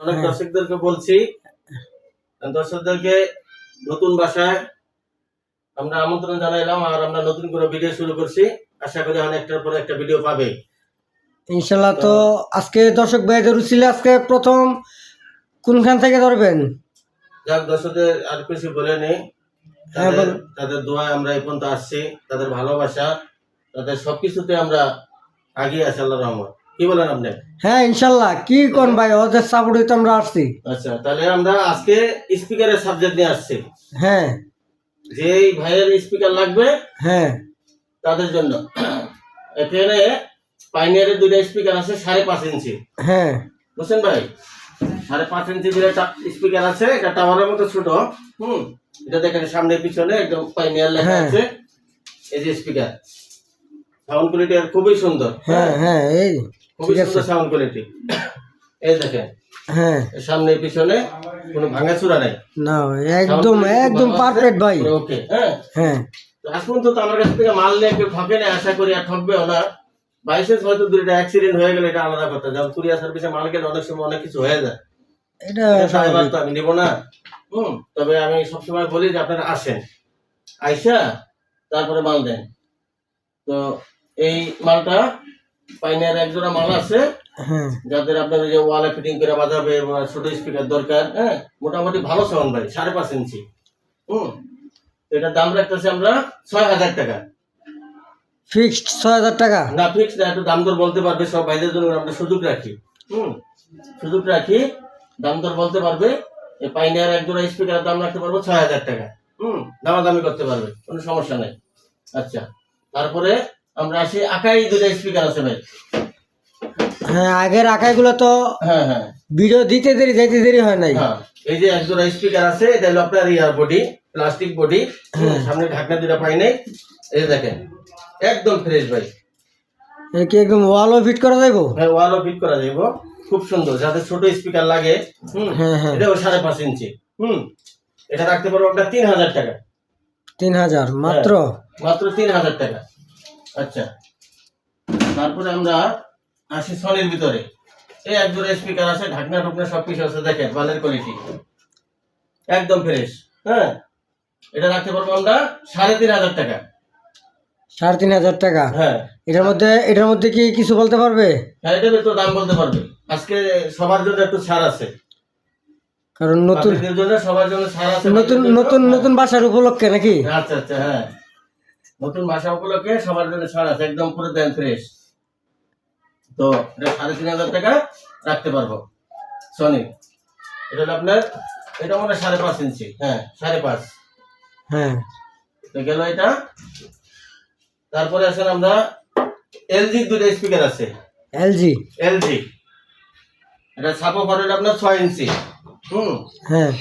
অনেক হ্যাঁ। দর্শকদেরকে বলছি দর্শকদেরকে নতুন বাসায় আমরা আমন্ত্রণ জানাইলাম আর আমরা নতুন করে ভিডিও শুরু করছি। আশা করি অনেকটার পর একটা ভিডিও পাবে। ইনশাল্লাহ তো আজকে দর্শক ভাইদের উচিলে আজকে প্রথম কোনখান থেকে ধরবেন? যাক দর্শকদের আর কিছু বলে নেই। হ্যাঁ, তাদের- বলুন। তাদের দোয়ায় আমরা এই পর্যন্ত আসছি। তাদের ভালোবাসা তাদের সবকিছুতে আমরা আগিয়ে আছি আল্লাহ রহমত। কি বলেন আপনি? হ্যাঁ ইনশাল্লাহ। কি কোন ভাই? ওদের সাপোর্টে তো আমরা আসছি। আচ্ছা তাহলে আমরা আজকে স্পিকারের সাবজেক্ট নিয়ে আসছি। হ্যাঁ। যে ভাইয়ের স্পিকার লাগবে হ্যাঁ। তাদের জন্য। এখানে পাইনিয়ারের দুইটা স্পিকার আছে সাড়ে পাঁচ ইঞ্চি। হ্যাঁ। বুঝছেন ভাই? সাড়ে পাঁচ ইঞ্চি দুইটা স্পিকার আছে এটা টাওয়ারের মতো ছোট হুম? এটা দেখেন সামনে পিছনে একদম পাইনিয়ার লেখা হ্যাঁ। আছে। এই যে স্পিকার সাউন্ড কোয়ালিটি আর খুবই সুন্দর। হ্যাঁ হ্যাঁ এই। খুবই ঠিক সুন্দর সাউন্ড কোয়ালিটি এই দেখেন হ্যাঁ। সামনে পিছনে কোনো ভাঙাচুরা নাই। না একদম একদম পারফেক্ট ভাই। ওকে হ্যাঁ? হ্যাঁ। এখন তো আমার কাছ থেকে মাল নিয়ে কেউ ঠকে না আশা করি আর ঠকবেও না। বাইসেন্স হয়তো দুইটা অ্যাক্সিডেন্ট হয়ে গেলে এটা আলাদা কথা। যেমন কুরিয়ার সার্ভিসে মাল গেলে অনেক সময় অনেক কিছু হয়ে যায়। এটা এটা তো আমি নিব না। হুম তবে আমি সবসময় বলি যে আপনারা আসেন। আইসা তারপরে মাল দেন। তো এই মালটা পাইনের এক জোড়া মাল আছে। হ্যাঁ। যাদের আপনার ওই যে ওয়ালে ফিটিং করে বাজাবে ছোট স্পিকার দরকার হ্যাঁ? মোটামুটি ভালো সাউন্ড ভাই সাড়ে পাঁচ ইঞ্চি। হুম? এটার দাম রাখতেছি আমরা ছয় হাজার টাকা। ফিক্সড ছয় হাজার টাকা? না ফিক্স না একটু দাম দর বলতে পারবে সব ভাইদের জন্য আমরা সুযোগ রাখি। হুম? সুযোগ রাখি দাম দর বলতে পারবে এই পাইনিয়ার এক জোড়া স্পিকারের দাম রাখতে পারব ছয় হাজার টাকা। হুম? দামাদামি করতে পারবে কোনো সমস্যা নেই। আচ্ছা তারপরে আমরা আসি আকাই দুটা স্পিকার আছে ভাই। হ্যাঁ আগের আঁকাইগুলো তো হ্যাঁ হ্যাঁ। ভিডিও দিতে দেরি যাইতে দেরি হয় নাই। হ্যাঁ এই যে এক জোড়া স্পিকার আছে এটা হলো আপনার ইয়ার বডি প্লাস্টিক বডি সামনে ঢাকনা দুটা পাই নাই। এই দেখেন একদম ফ্রেশ ভাই। কি একদম ওয়ালও ফিট করা যাইবো? হ্যাঁ ওয়ালও ফিট করা যাইব। খুব সুন্দর যাতে ছোট স্পিকার লাগে। হুম হ্যাঁ হ্যাঁ। এটাও সাড়ে পাঁচ ইঞ্চি। হুম এটা রাখতে পারব আপনার তিন হাজার টাকা। তিন হাজার মাত্র? মাত্র তিন হাজার টাকা। আচ্ছা। তারপরে আমরা আসি সনির ভিতরে। এই এক জোড়া স্পিকার আছে ঢাকনা টুকনা সব কিছু আছে দেখেন মালের কোয়ালিটি একদম ফ্রেশ হ্যাঁ? এটা রাখতে পারব আমরা সাড়ে তিন হাজার টাকা। সাড়ে তিন হাজার টাকা? হ্যাঁ। এটার মধ্যে এটার মধ্যে কি কিছু বলতে পারবে? হ্যাঁ এটার তো দাম বলতে পারবে। আজকে সবার জন্য একটু ছাড় আছে। কারণ নতুন সবার জন্য ছাড় আছে। নতুন নতুন নতুন বাসার উপলক্ষে নাকি? আচ্ছা আচ্ছা হ্যাঁ। নতুন ভাষা উপলক্ষে সবার জন্য ছাড় আছে একদম পুরো দেন ফ্রেশ তো এটা সাড়ে তিন হাজার টাকা রাখতে পারব। সনি এটা হলো আপনার এটা মনে হয় সাড়ে পাঁচ ইঞ্চি। হ্যাঁ সাড়ে পাঁচ। হ্যাঁ। তো গেল এটা। তারপরে আসেন আমরা এলজি দুটো স্পিকার আছে। এলজি এলজি এটা ছাপো ফরের আপনার ছয় ইঞ্চি। হুম। হ্যাঁ।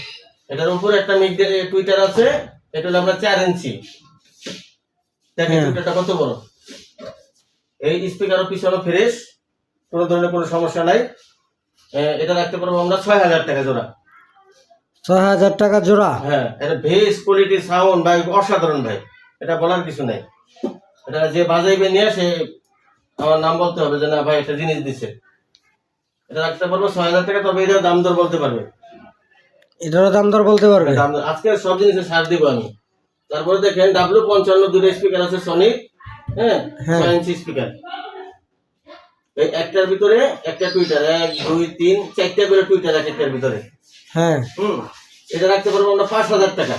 এটার উপরে একটা মিড টুইটার আছে এটা হলো আপনার চার ইঞ্চি। দেখেন হ্যাঁ। কত বড়? এই স্পিকারও পিছনে ফ্রেশ কোনো ধরনের কোনো সমস্যা নাই। এটা রাখতে পারব আমরা ছয় হাজার টাকা জোড়া। ছয় হাজার টাকা জোড়া? হ্যাঁ এটা কোয়ালিটি সাউন্ড ভাই অসাধারণ ভাই। এটা বলার কিছু নাই। এটা যে বাজাইবে নিয়ে সে আমার নাম বলতে হবে যে না ভাই একটা জিনিস দিছে। এটা রাখতে পারব ছয় হাজার টাকা তবে এটা দাম দর বলতে পারবে। এটারও দাম দর বলতে পারবে? আজকে সব জিনিসের ছাড় দিব আমি। তারপরে দেখেন ডাব্লিউ পঞ্চান্ন দুটো স্পিকার আছে সনি হ্যাঁ? হ্যাঁ। ছয় ইঞ্চি স্পিকার এই একটার ভিতরে একটা টুইটার এক দুই তিন চারটা করে টুইটার এক একটার ভিতরে। হ্যাঁ। হুম? এটা রাখতে পারব আমরা পাঁচ হাজার টাকা।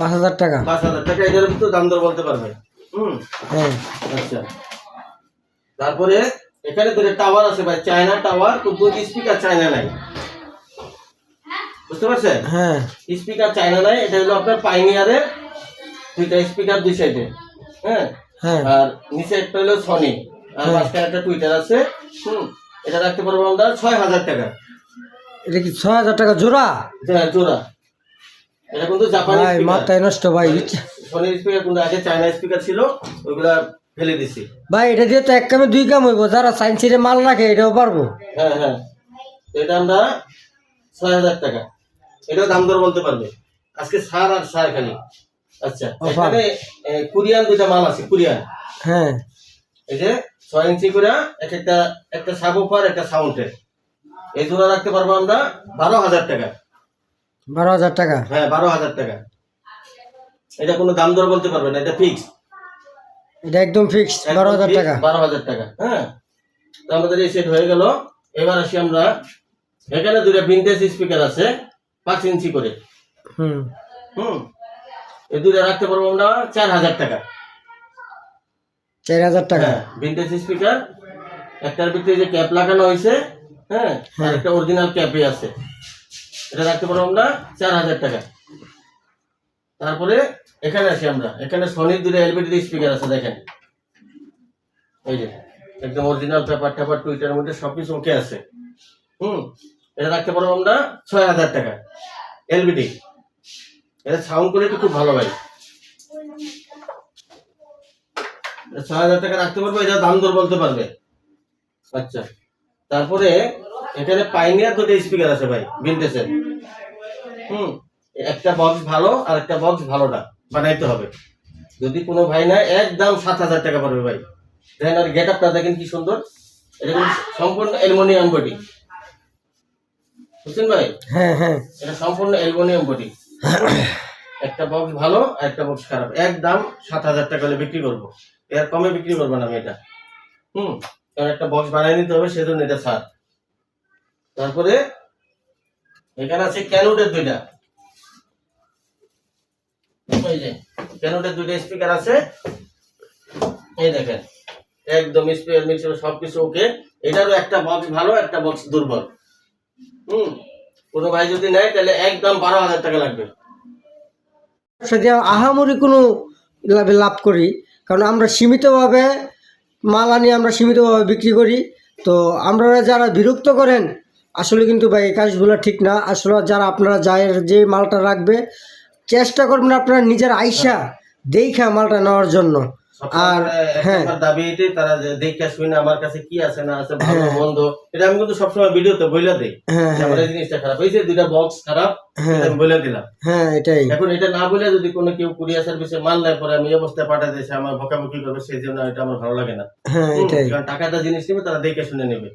পাঁচ হাজার টাকা। পাঁচ হাজার টাকা এটার ভিতরে দাম দর বলতে পারবে হুম? হ্যাঁ। আচ্ছা। তারপরে এখানে দুটো টাওয়ার আছে ভাই চায়না টাওয়ার কিন্তু স্পিকার চায়না নাই। বুঝতে পারছেন? হ্যাঁ। স্পিকার চায়না নাই এটা হলো আপনার পাইনিয়ারের দুইটা স্পিকার দুই সাইডে হ্যাঁ? হ্যাঁ। আর নিচে একটা হলো সনি আর হ্যাঁ। মাঝখানে একটা টুইটার আছে হুম? এটা রাখতে পারব আমরা ছয় হাজার টাকা। এটা কি ছয় হাজার টাকা জোড়া? হ্যাঁ, জোড়া। এটা কিন্তু জাপানি মাথায় নষ্ট ভাই। সনির স্পিকার কিন্তু আগে চায়না স্পিকার ছিল ওইগুলা ফেলে দিছি। ভাই এটা দিয়ে তো এক কামে দুই কাম হইব যারা সাইন্সিরে মাল রাখে এটাও পারব। হ্যাঁ হ্যাঁ। এটা আমরা ছয় হাজার টাকা। এটাও দাম দর বলতে পারবে। আজকে সার আর সার খালি আচ্ছা. এখানে কোরিয়ান দুইটা মাল আছে কোরিয়ান। হ্যাঁ। এই যে ছয় ইঞ্চি করে এক একটা একটা সাবুফার একটা সাউন্ডের এই জোড়া রাখতে পারব আমরা বারো হাজার টাকা। বারো হাজার টাকা? হ্যাঁ বারো হাজার টাকা। এটা কোনো দাম দর বলতে পারবে না এটা ফিক্স এটা একদম ফিক্সড বারো হাজার টাকা। বারো হাজার টাকা হ্যাঁ। তো আমাদের এই সেট হয়ে গেল। এবার আসি আমরা এখানে দুটো ভিনটেজ স্পিকার আছে। পাঁচ ইঞ্চি করে। হুম। হুম। এই দুটো রাখতে পারব আমরা চার হাজার টাকা। চার হাজার টাকা? হ্যাঁ ভিনটেজ স্পিকার একটার ভিতরে যে ক্যাপ লাগানো হয়েছে হ্যাঁ আর একটা অরিজিনাল ক্যাপই আছে। এটা রাখতে পারব আমরা চার হাজার টাকা। তারপরে এখানে আসি আমরা। এখানে সনির দুটো এলবিডি স্পিকার আছে দেখেন। এই যে একদম অরিজিনাল পেপার টেপার টুইটার মধ্যে সবকিছু ওকে আছে। হুম। এটা রাখতে পারব আমরা ছয় হাজার টাকা। এলবিডি। এটা সাউন্ড কোয়ালিটি খুব ভালো ভাই। ছয় হাজার টাকা রাখতে পারব এটা দাম দর বলতে পারবে। আচ্ছা। তারপরে এখানে পাইনিয়ার দুটো স্পিকার আছে ভাই ভিনটেসের হুম, একটা বক্স ভালো আর একটা বক্স ভালো না, বানাইতে হবে। যদি কোনো ভাই না একদম সাত হাজার টাকা পড়বে ভাই। দেখেন আর গেট আপটা দেখেন কি সুন্দর। এটা সম্পূর্ণ অ্যালুমিনিয়াম বডি। বুঝছেন ভাই? হ্যাঁ হ্যাঁ। এটা সম্পূর্ণ অ্যালুমিনিয়াম বডি। একটা বক্স ভালো আর একটা বক্স খারাপ। একদম সাত হাজার টাকা হলে বিক্রি করব। এর কমে বিক্রি করব না আমি এটা। হুম কারণ একটা বক্স বানিয়ে নিতে হবে সেজন্য এটা সাত তারপরে এখানে আছে ক্যানুটের দুইটা। ক্যানুটের দুইটা স্পিকার আছে। এই দেখেন একদম স্পিকার মিক্সার সবকিছু ওকে। এটারও একটা বক্স ভালো একটা বক্স দুর্বল। হুম। কোনো ভাই যদি নেয় তাহলে একদম বারো হাজার টাকা লাগবে। সেটা আহামরি কোনো লাভে লাভ করি কারণ আমরা সীমিতভাবে মাল আনি আমরা সীমিতভাবে বিক্রি করি তো আমরা যারা বিরক্ত করেন আসলে কিন্তু ভাই এই কাজগুলো ঠিক না। আসলে যারা আপনারা যায় যে মালটা রাখবে চেষ্টা করবেন আপনারা নিজের আইসা দেখা মালটা নেওয়ার জন্য। আর হ্যাঁ। দাবি এটাই তারা দেখে শুনে আমার কাছে কি আছে না আছে ভালো মন্দ এটা আমি কিন্তু সবসময় ভিডিওতে বইলা দিই হ্যাঁ আমার এই জিনিসটা খারাপ। হয়েছে দুইটা বক্স খারাপ হ্যাঁ। আমি বলে দিলাম। হ্যাঁ এটাই। এখন এটা না বলে যদি কোনো কেউ কুরিয়ার সার্ভিসে মাল নেয় পরে আমি এই অবস্থায় পাঠাতে দিয়েছি আমার বকাবকি করবে সেই জন্য এটা আমার ভালো লাগে না। হ্যাঁ এটাই। কারণ টাকাটা জিনিস নেবে তারা দেখে শুনে নেবে।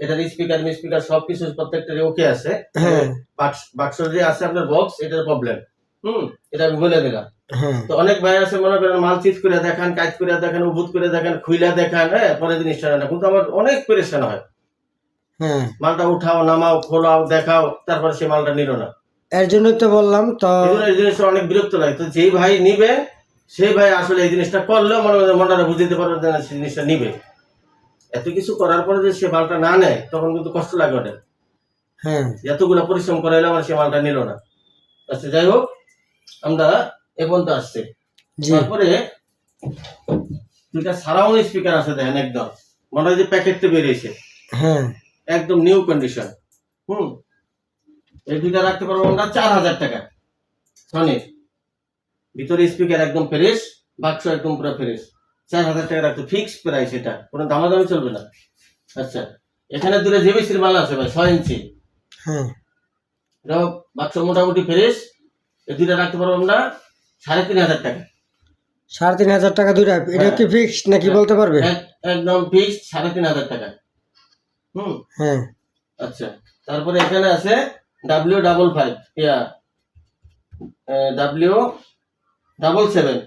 এটার স্পিকার স্পিকার সবকিছু প্রত্যেকটা ওকে আছে। হ্যাঁ। বাক্স বাক্স যে আছে আপনার বক্স এটার প্রবলেম হুম এটা আমি বলে দিলাম। হ্যাঁ। তো অনেক ভাই আছে মনে করেন মাল চিট করে দেখান কাজ করে দেখান উবুত করে দেখান খুইলা দেখান হ্যাঁ পরে জিনিসটা না। কিন্তু আমার অনেক হয়। হ্যাঁ। মালটা উঠাও নামাও খোলাও দেখাও তারপরে সে মালটা নিল না। এর জন্যই তো বললাম তো এই জিনিসটা অনেক বিরক্ত লাগে। তো যেই ভাই নিবে সেই ভাই আসলে এই জিনিসটা করলেও মনে মনে মনটা বুঝতে পারবে যে না, সে জিনিসটা নিবে। এত কিছু করার পরে যে সে মালটা না নেয় তখন কিন্তু কষ্ট লাগে ওটা হ্যাঁ। এতগুলো পরিশ্রম করাইলে আমার সে মালটা নিল না। আচ্ছা যাই হোক আমরা এ পর্যন্ত আসছে। তারপরে দুইটা সারাউন্ড স্পিকার আছে দেখেন একদম। মনে হয় যে প্যাকেটটা বেরিয়েছে। হ্যাঁ। একদম নিউ কন্ডিশন হুম। এই দুইটা রাখতে পারব আমরা চার হাজার টাকা। সনির ভিতরে স্পিকার একদম ফ্রেশ বাক্স একদম পুরো ফ্রেশ চার হাজার টাকা রাখতে ফিক্স প্রাইস এটা। কোনো দামাদামি চলবে না। আচ্ছা। এখানে দুটো জেবিসির মাল আছে ভাই ছয় ইঞ্চি। হ্যাঁ। বাক্স মোটামুটি ফ্রেশ এই দুইটা রাখতে পারব আমরা সাড়ে তিন হাজার টাকা। সাড়ে তিন হাজার টাকা দুইটা। এটা কি ফিক্সড নাকি বলতে পারবে? এক- একদম ফিক্স সাড়ে তিন হাজার টাকা। হুম? হ্যাঁ। আচ্ছা। তারপরে এখানে আছে W double five yeah. W double seven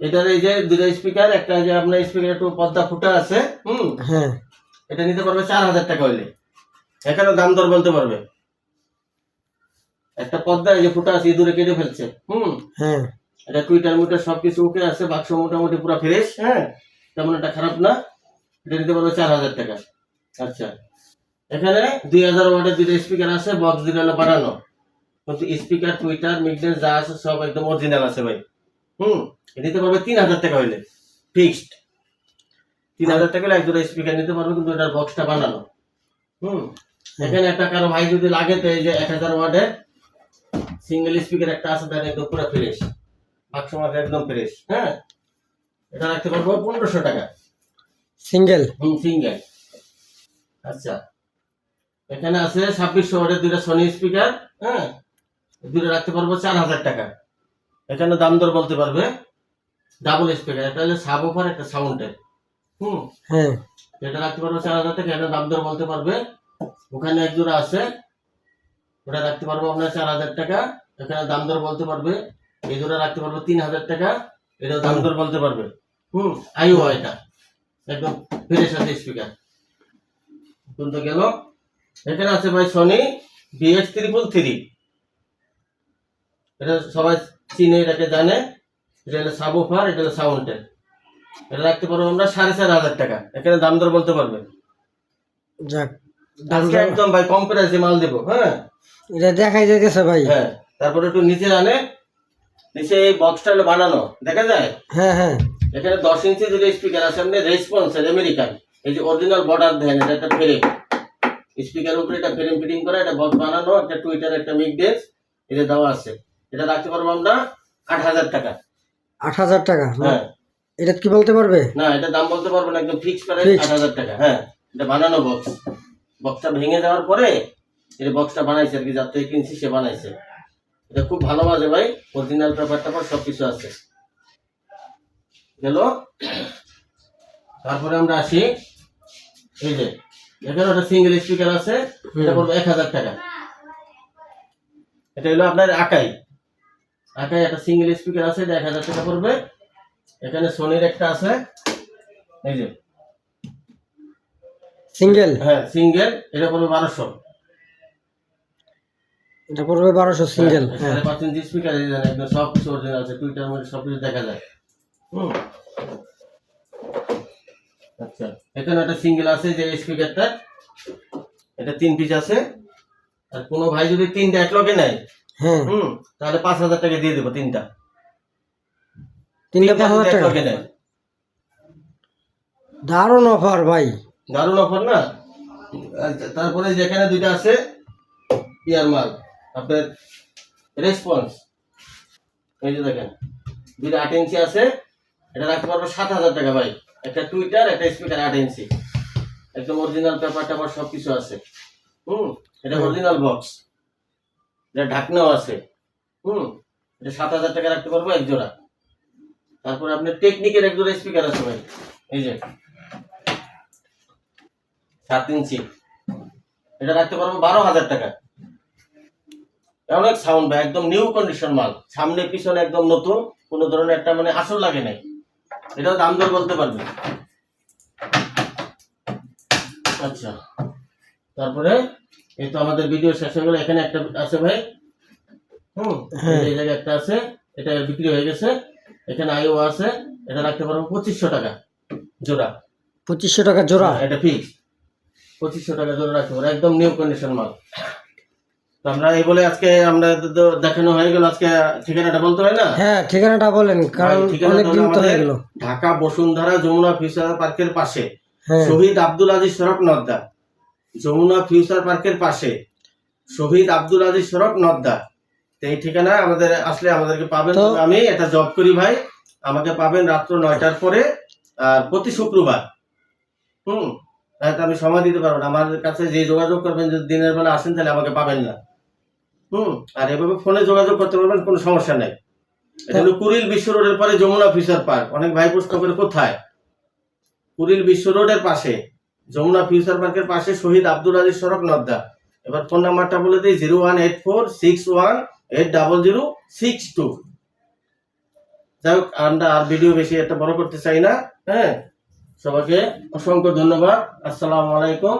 এটার এই যে দুটো স্পিকার একটা যে আপনার স্পিকার একটু পর্দা ফুটা আছে হুম? হ্যাঁ। এটা নিতে পারবে চার হাজার টাকা হইলে। এখানে দাম দর বলতে পারবে। একটা পর্দা এই যে ফুটা আছে ইঁদুরে কেটে ফেলছে। হুম? হ্যাঁ। এটা টুইটার মুইটার সবকিছু ওকে আছে বাক্স মোটামুটি পুরো ফ্রেশ হ্যাঁ। তেমন একটা খারাপ না। এটা নিতে পারবে চার হাজার টাকা। আচ্ছা। এখানে দুই হাজার ওয়াটের দুইটা স্পিকার আছে বক্স হলো বানানো কিন্তু স্পিকার টুইটার মিক্সের যা আছে সব একদম অরিজিনাল আছে ভাই। হুম? এটা নিতে পারবে তিন হাজার টাকা হইলে। ফিক্সড তিন হাজার টাকা হলে এক দুটো স্পিকার নিতে পারবে কিন্তু এটার বক্সটা বানানো। হুম? এখানে একটা কারও ভাই যদি লাগে তো এই যে এক হাজার ওয়াটের সিঙ্গেল স্পিকার একটা আছে তার একদম পুরো ফ্রেশ বাক্স মাথা একদম ফ্রেশ হ্যাঁ? এটা রাখতে পারব পনেরোশো টাকা। সিঙ্গেল হুম সিঙ্গেল আচ্ছা। এখানে আছে ছাব্বিশশো ওয়াটের দুইটা সনি স্পিকার হ্যাঁ? দুটো রাখতে পারব চার হাজার টাকা। এখানে দাম দর বলতে পারবে। ডাবল স্পিকার একটা হচ্ছে সাব অফার একটা সাউন্ডের হুম? হ্যাঁ। এটা রাখতে পারব চার হাজার টাকা এটা দাম দর বলতে পারবে। ওখানে এক জোড়া আছে ওটা রাখতে পারব আপনার চার হাজার টাকা। এখানে দাম দর বলতে পারবে। এই জোড়া রাখতে পারব তিন হাজার টাকা। এটা দাম দর বলতে পারবে। হুম আইও এটা। একদম ফ্রেশ আছে স্পিকার কিন্তু গেল। এখানে আছে ভাই সনি বিএস ত্রিপল থ্রি এটা সবাই চিনে এটাকে জানে। এটা হলো সাবুফার এটা হলো সাউন্ডের এটা রাখতে পারব আমরা সাড়ে চার হাজার টাকা। এখানে দাম দর বলতে পারবে। যাক। একদম ভাই কম প্রাইসে মাল দেবো হ্যাঁ? এটা দেখাই যাইতেছে ভাই। হ্যাঁ তারপরে একটু নিচে আনে নিচে এই বক্সটা বানানো দেখা যায়? হ্যাঁ হ্যাঁ। এখানে দশ ইঞ্চি যদি স্পিকার আছে আপনি রেসপন্স আমেরিকান এই যে অরিজিনাল বর্ডার দেন এটা একটা ফ্রেম স্পিকার উপরে এটা ফ্রেম ফিটিং করা এটা বক্স বানানো একটা টুইটার একটা মিক ডেন্স এটা দেওয়া আছে। এটা রাখতে পারব আমরা আট হাজার টাকা। আট হাজার টাকা হ্যাঁ। এটা কি বলতে পারবে? না এটা দাম বলতে পারব না একদম ফিক্স প্রাইস Fixed। আট হাজার টাকা হ্যাঁ। এটা বানানো বক্স বক্সটা ভেঙে যাওয়ার পরে এই বক্সটা বানাইছে আর কি যার থেকে কিনছি সে বানাইছে। এটা খুব ভালো বাজে ভাই অরিজিনাল পেপারটা পর সবকিছু আছে। গেল। তারপরে আমরা আসি এই যে এখানে একটা সিঙ্গেল স্পিকার আছে এটা পড়বে এক হাজার টাকা। এটা হলো আপনার আকাই। আকাই একটা সিঙ্গেল স্পিকার আছে এটা এক হাজার টাকা পড়বে। এখানে সোনির একটা আছে। এই যে সিঙ্গেল হ্যাঁ সিঙ্গেল এটা পড়বে বারোশো। এটা পড়বে বারোশো সিঙ্গেল হ্যাঁ। সাড়ে পাঁচ ইঞ্চি স্পিকার একদম সব কিছু অরিজিনাল আছে টুইটার মধ্যে সব কিছু দেখা যায়। হুম। আচ্ছা এখানে একটা সিঙ্গেল আছে যে স্পিকারটা এটা তিন পিস আছে। আর কোনো ভাই যদি তিনটা এক লগে নেয় হ্যাঁ। হুম তাহলে পাঁচ হাজার টাকা দিয়ে দেবো তিনটা। তিনটা পাঁচ হাজার এক টাকা? দারুণ অফার ভাই। দারুণ অফার না? তারপরে যেখানে দুইটা আছে ইয়ার মাল আপনার রেসপন্স এই যে দেখেন, দুইটা আট ইঞ্চি আছে, এটা রাখতে পারব সাত হাজার টাকা ভাই। একটা টুইটার একটা স্পিকার আট ইঞ্চি একদম অরিজিনাল পেপার টেপার সব কিছু আছে। হুম, এটা অরিজিনাল বক্স এটা ঢাকনাও আছে। হুম, এটা সাত হাজার টাকা রাখতে পারব এক জোড়া। তারপরে আপনার টেকনিকের এক জোড়া স্পিকার আছে ভাই। এই যে সাত ইঞ্চি। এটা রাখতে পারব বারো হাজার টাকা। অনেক সাউন্ড ভাই একদম নিউ কন্ডিশন মাল। সামনে পিছনে একদম নতুন কোন ধরনের একটা মানে আসল লাগে নাই। এটাও দাম দর বলতে পারবে। আচ্ছা তারপরে এই তো আমাদের ভিডিও শেষ হয়ে গেল। এখানে একটা আছে ভাই। হুম হ্যাঁ। এই জায়গায় একটা আছে। এটা বিক্রি হয়ে গেছে। এখানে আইও আছে। এটা রাখতে পারব পঁচিশশো টাকা জোড়া। পঁচিশশো টাকা জোড়া? হ্যাঁ, এটা ফিক্স পঁচিশশো টাকা ধরে রাখতে পারব একদম নিউ কন্ডিশন মাল। তো আমরা এই বলে আজকে আমরা তো- দেখানো হয়ে গেল আজকে ঠিকানাটা বলতে হয় না? হ্যাঁ ঠিকানাটা বলেন কারণ অনেক দিন তো হয়ে আমাদের গেল। ঢাকা বসুন্ধরা যমুনা ফিউচার পার্কের পাশে। হ্যাঁ। শহীদ আব্দুল আজিজ সড়ক নদ্দা। যমুনা ফিউচার পার্কের পাশে। শহীদ আব্দুল আজিজ সড়ক নদ্দা। এই ঠিকানা আমাদের আসলে আমাদেরকে পাবেন। আমি এটা জব করি ভাই। আমাকে পাবেন রাত্র নয়টার পরে আর প্রতি শুক্রবার। হুম? তাহলে আমি সময় দিতে পারব না। আমার কাছে যে যোগাযোগ করবেন, যদি দিনের বেলা আসেন, তাহলে আমাকে পাবেন না। হুম? আর এভাবে ফোনে যোগাযোগ করতে পারবেন, কোনো সমস্যা নেই। এটা কুড়িল বিশ্ব রোডের পরে যমুনা ফিউচার পার্ক। অনেক ভাই প্রশ্ন করে, কোথায়? কুড়িল বিশ্ব রোডের পাশে, যমুনা ফিউচার পার্কের পাশে শহীদ আব্দুল আজিজ সড়ক নদ্দা। এবার ফোন নাম্বারটা বলে দিই, zero one eight four six one eight double zero six two. যাই হোক, আমরা আর ভিডিও বেশি একটা বড় করতে চাই না হ্যাঁ? সবাইকে অসংখ্য ধন্যবাদ আসসালামু আলাইকুম